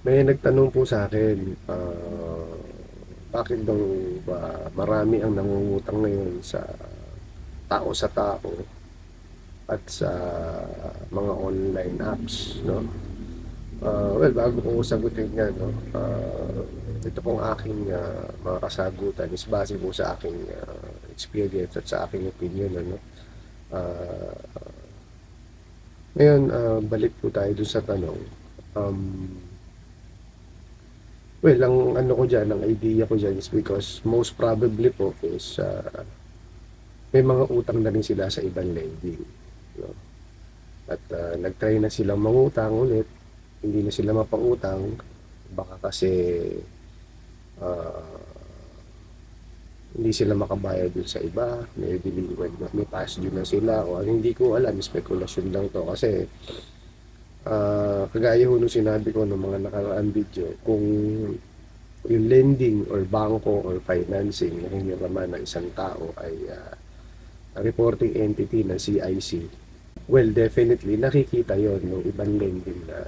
May nagtanong po sa akin, ah, bakit daw ba marami ang nangungutang ngayon sa tao sa tao at sa mga online apps, no? Ah, well, bago ko sagutin yan, no? ah, ito pong aking ah, mga kasagutan is base po sa aking ah, experience at sa aking opinion, ano? Ah, ngayon, ah, balik po tayo dun sa tanong. Um, Well, ang ano ko dyan, ang idea ko dyan is because most probably po is uh, may mga utang na rin sila sa ibang lending. No? At uh, nag-try na silang mangutang ulit, hindi na sila mapangutang, baka kasi uh, hindi sila makabayad dun sa iba, may delinquent may past due na sila, o hindi ko alam, speculation lang to kasi Ah, kagaya ho nung sinabi ko ng mga nakaraan video, kung yung lending or bangko or financing na hiniraman ng isang tao ay ah, reporting entity ng CIC, well, definitely nakikita yon ng ibang lending na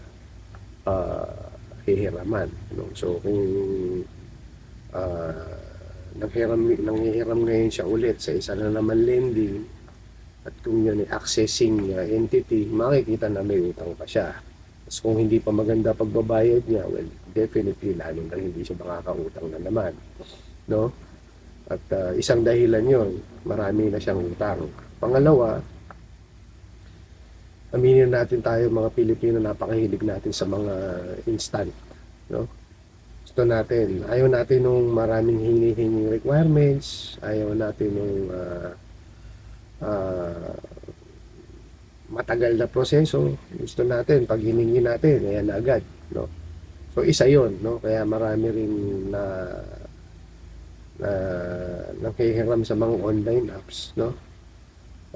ah, hihiraman. No? So, kung uh, nanghiram, nanghihiram ngayon siya ulit sa isa na naman lending, at kung yun ay accessing uh, entity, makikita na may utang pa siya. Tapos kung hindi pa maganda pagbabayad niya, well, definitely lalo na hindi siya makakautang na naman. No? At uh, isang dahilan yon marami na siyang utang. Pangalawa, aminin natin tayo mga Pilipino, napakahilig natin sa mga instant. No? Gusto natin, ayaw natin nung maraming hini-hinging requirements, ayaw natin nung uh, ah, matagal na proseso. Gusto natin, pag hiningi natin, ayan agad. No? So, isa yon no? Kaya marami rin na na nakikiram sa mga online apps, no?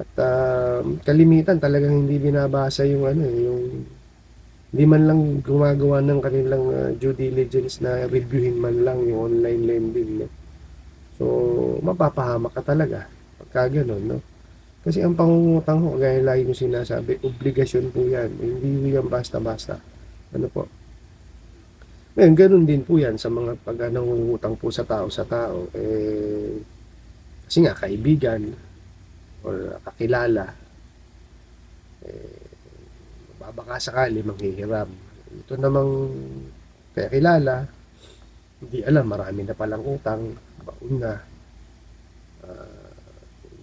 At ah, kalimitan talagang hindi binabasa yung ano, eh, yung hindi man lang gumagawa ng kanilang ah, due diligence na reviewin man lang yung online lending, no? So, mapapahamak ka talaga pagka ganun, no? Kasi ang pangungutang ho, gaya lagi yung sinasabi, obligasyon po yan. Hindi yan basta-basta. Ano po? Ngayon, ganun din po yan sa mga pag nangungutang po sa tao sa tao. Eh, kasi nga, kaibigan or kakilala, eh, babaka sakali manghihiram. Ito namang kaya hindi alam, marami na palang utang, baon na. Ah,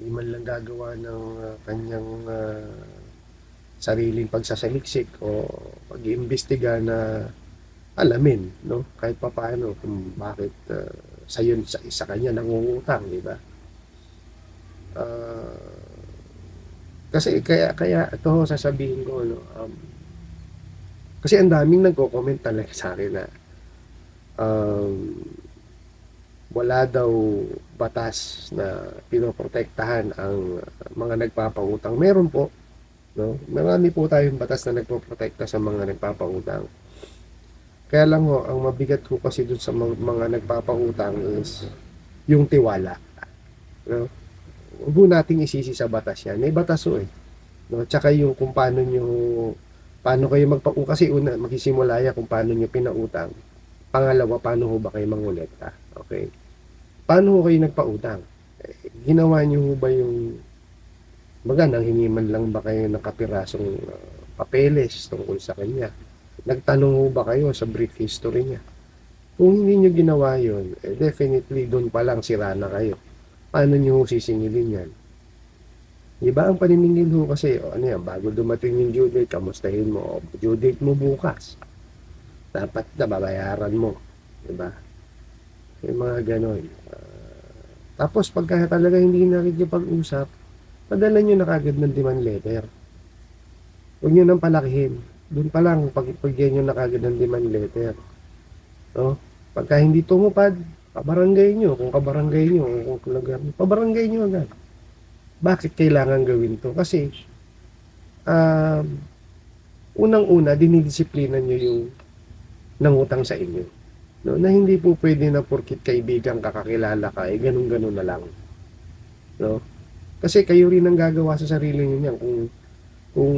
hindi man lang gagawa ng uh, kanyang uh, sariling pagsasaliksik o pag-iimbestiga na alamin, no? Kahit pa paano kung bakit uh, sa yun sa isa kanya nangungutang, di ba? Uh, kasi kaya kaya ito sasabihin ko no um, kasi ang daming nagko-comment talaga sa akin na um, wala daw batas na pinoprotektahan ang mga nagpapautang. Meron po, no? Marami po tayong batas na nagpoprotekta sa mga nagpapautang. Kaya lang ho, ang mabigat ko kasi dun sa mga, mga nagpapautang is yung tiwala. No? Huwag nating isisi sa batas yan. May batas ho eh. No? Tsaka yung kung paano nyo, paano kayo magpautang. Kasi una, magsisimula yan kung paano nyo pinautang. Pangalawa, paano ho ba kayo mangolekta? Okay paano kayo nagpautang? Eh, ginawa niyo ba yung baga nang hiniman lang ba kayo ng kapirasong uh, papeles tungkol sa kanya? Nagtanong ho ba kayo sa brief history niya? Kung hindi niyo ginawa yun, eh, definitely doon pa lang sira na kayo. Paano niyo sisingilin yan? Diba ang paniningil ho kasi, o ano yan, bago dumating yung due date, kamustahin mo, o due date mo bukas. Dapat na babayaran mo. Diba? Yung mga ganon. Uh, tapos pagka talaga hindi nakikipag-usap, padala nyo na kagad ng demand letter. Huwag nyo nang palakihin. Doon pa lang, pag, pagyan nyo na kagad ng demand letter. No? Pagka hindi tumupad, pabarangay nyo. Kung kabarangay nyo, kung nyo, pabarangay nyo agad. Bakit kailangan gawin to? Kasi, um, unang-una, dinidisiplina nyo yung nangutang sa inyo. No, na hindi po pwede na porkit kaibigan kakakilala ka, eh ganun-ganun na lang. No? Kasi kayo rin ang gagawa sa sarili niyo niyan. Kung, kung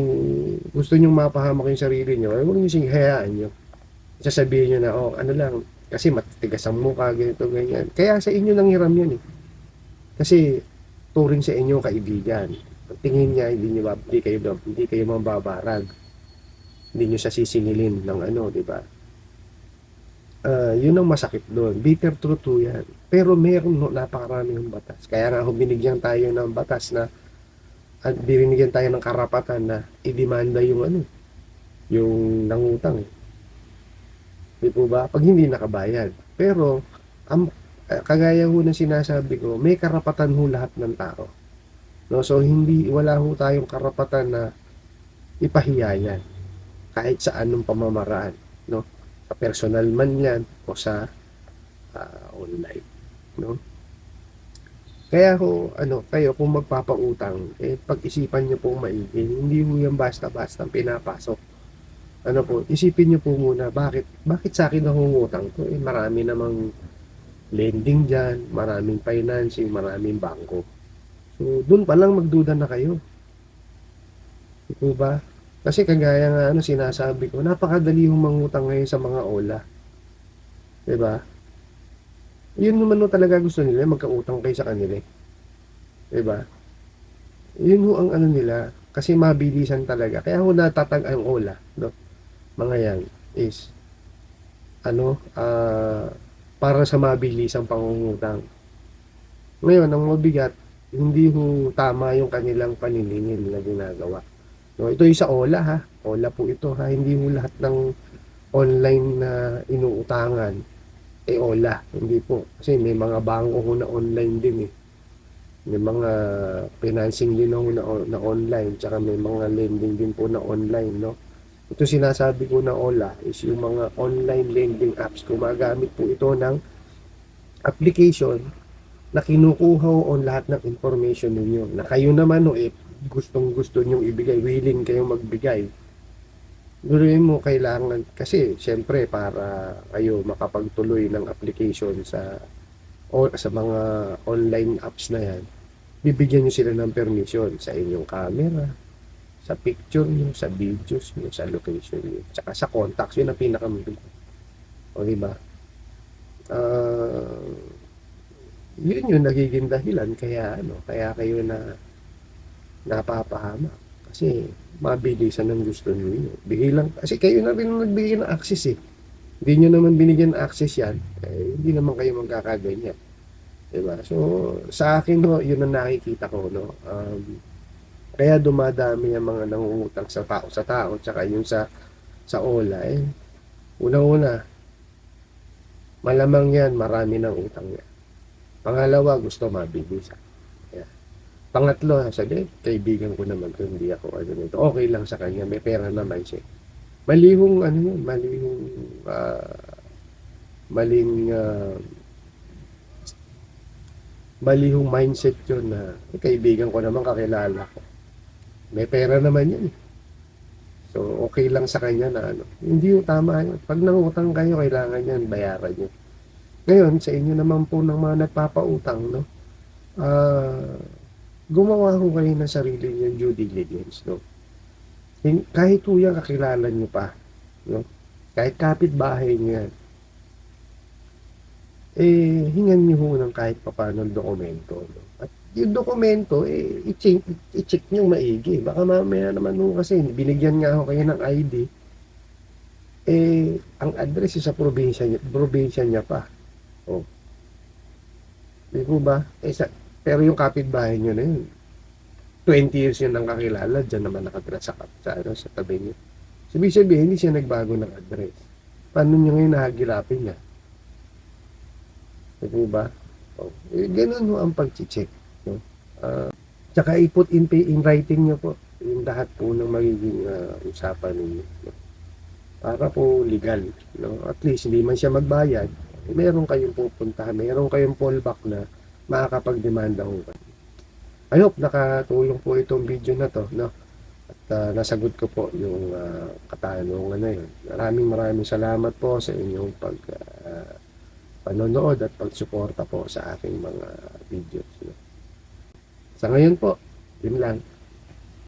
gusto niyo mapahamak yung sarili niyo, eh, huwag niyo sing hayaan niyo. sasabihin nyo na, oh, ano lang, kasi matitigas ang mukha, ganito, ganyan. Kaya sa inyo nang hiram yan eh. Kasi, turing sa inyo kaibigan. Tingin niya, hindi, niyo, hindi kayo, hindi kayo mababarag. Hindi nyo siya sisingilin ng ano, di ba? Ah, yun ang masakit doon. Bitter truth to yan. Pero meron no, napakaraming batas. Kaya nga binigyan tayo ng batas na at binigyan tayo ng karapatan na idemanda yung ano, yung nangutang. Eh. Di po ba? Pag hindi nakabayad. Pero, ang, eh, kagaya ho ng sinasabi ko, may karapatan ho lahat ng tao. No? So, hindi, wala ho tayong karapatan na ipahiya yan. Kahit sa anong pamamaraan. No? Personal man yan o sa ah, online. No? Kaya ho, ano, kayo kung magpapautang, eh, pag-isipan nyo po maigi. Hindi ho yan basta-basta pinapasok. Ano po, isipin nyo po muna, bakit, bakit sa akin nangungutang to? Eh, marami namang lending dyan, maraming financing, maraming bangko. So, dun pa lang magduda na kayo. Di ba? Kasi kagaya nga ano sinasabi ko, napakadali hong mangutang ngayon sa mga ola. 'Di ba? Yun naman no talaga gusto nila, magkautang kayo sa kanila. eh. 'Di ba? Yun ho ang ano nila, kasi mabilisan talaga. Kaya ho natatag ang ola, no? Mga yan is ano, ah para sa mabilisang pangungutang. Ngayon, ang mabigat, hindi ho tama yung kanilang paniningil na ginagawa. No, ito yung sa OLA ha. OLA po ito ha. Hindi mo lahat ng online na inuutangan eh OLA. Hindi po. Kasi may mga bangko ho na online din eh. May mga financing din ho na, na online. Tsaka may mga lending din po na online. No? Ito sinasabi ko na OLA is yung mga online lending apps. Gumagamit po ito ng application na kinukuha on lahat ng information ninyo. Na kayo naman no, eh, gustong gusto nyong ibigay, willing kayong magbigay. Guruin mo kailangan kasi syempre para kayo makapagtuloy ng application sa o sa mga online apps na yan, bibigyan nyo sila ng permission sa inyong camera, sa picture nyo, sa videos nyo, sa location nyo, tsaka sa contacts, yun ang pinakamabilis. O diba? Ah, yun yung nagiging dahilan kaya ano, kaya kayo na napapahama. Kasi mabilisan ang gusto niyo. Bihilang, kasi kayo na rin nagbigay ng access eh. Hindi nyo naman binigyan ng access yan, eh, hindi naman kayo magkakaganyan. Diba? So, sa akin ho, yun ang nakikita ko, no? Um, kaya dumadami ang mga nangungutang sa tao sa tao, tsaka yung sa sa OLA, eh. Una-una, malamang yan, marami ng utang yan. Pangalawa, gusto mabilisan. Pangatlo, sabi, kaibigan ko naman to, hindi ako ano nito. Okay lang sa kanya, may pera naman siya. Malihong ano yun, malihong ah, maling ah, malihong mindset yun na "Eh, kaibigan ko naman kakilala ko. May pera naman yun. So, okay lang sa kanya na ano. Hindi yung tama yun. Pag nangutang kayo, kailangan yan, bayaran nyo. Ngayon, sa inyo naman po ng mga nagpapautang, no? Ah, gumawa ko kayo ng sarili niyo due diligence, no? Kahit po kakilala niyo pa, no? Kahit kapitbahay niyo yan, eh, hingan niyo ho ng kahit papano dokumento, no? At yung dokumento, eh, i-check, i-check niyo maigi. Baka mamaya naman ho kasi, binigyan nga ako kayo ng ID, eh, ang address sa probinsya niya, probinsya niya pa. Oh. Di ba? Eh, sa, pero yung kapitbahay nyo na yun, 20 years yun ang kakilala, dyan naman nakatira sa, sa, ano, sa tabi nyo. Sabi sabihin, hindi siya nagbago ng address. Paano nyo ngayon nahagilapin niya? Po ba? Oh, eh, ganun ang pag-check. No? Ah, tsaka i-put in, in writing nyo po yung lahat po ng magiging ah, usapan ninyo. No? Para po legal. No? At least, hindi man siya magbayad, eh, meron kayong pupuntahan, meron kayong fallback na makakapag-demanda ho kayo. I hope nakatulong po itong video na to, no? At ah, nasagot ko po yung ah, katanungan na yun. Maraming maraming salamat po sa inyong pag ah, panonood at pagsuporta po sa aking mga videos. No? Sa ngayon po, yun lang.